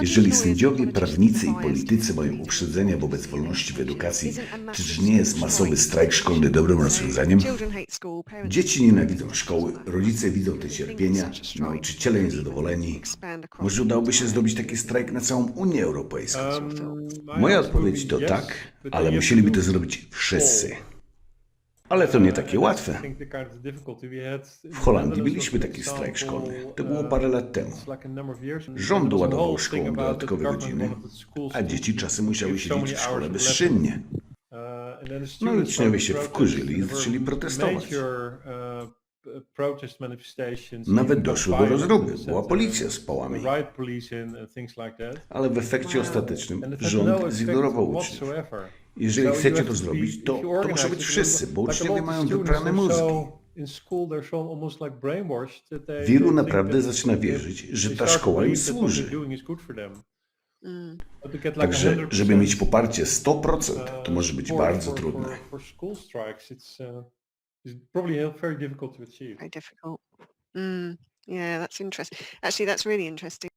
Jeżeli sędziowie, prawnicy i politycy mają uprzedzenia wobec wolności w edukacji, czyż nie jest masowy strajk szkolny dobrym rozwiązaniem? Dzieci nienawidzą szkoły, rodzice widzą te cierpienia, nauczyciele niezadowoleni. Może udałoby się zrobić taki strajk na całą Unię Europejską? Moja odpowiedź to tak, ale musieliby to zrobić wszyscy. Ale to nie takie łatwe. W Holandii mieliśmy taki strajk szkolny. To było parę lat temu. Rząd doładował szkołom dodatkowe godziny, a dzieci czasem musiały siedzieć w szkole bezczynnie. No i uczniowie się wkurzyli i zaczęli protestować. Nawet doszło do rozruby, była policja z pałami. Ale w efekcie ostatecznym rząd zignorował uczniów. Jeżeli chcecie to zrobić, to, to muszą być wszyscy, bo uczniowie mają wyprane mózgi. Wielu naprawdę zaczyna wierzyć, że ta szkoła im służy. Także, żeby mieć poparcie 100%, to może być bardzo trudne. Very difficult. Mm, yeah, that's interesting. Actually, that's really interesting.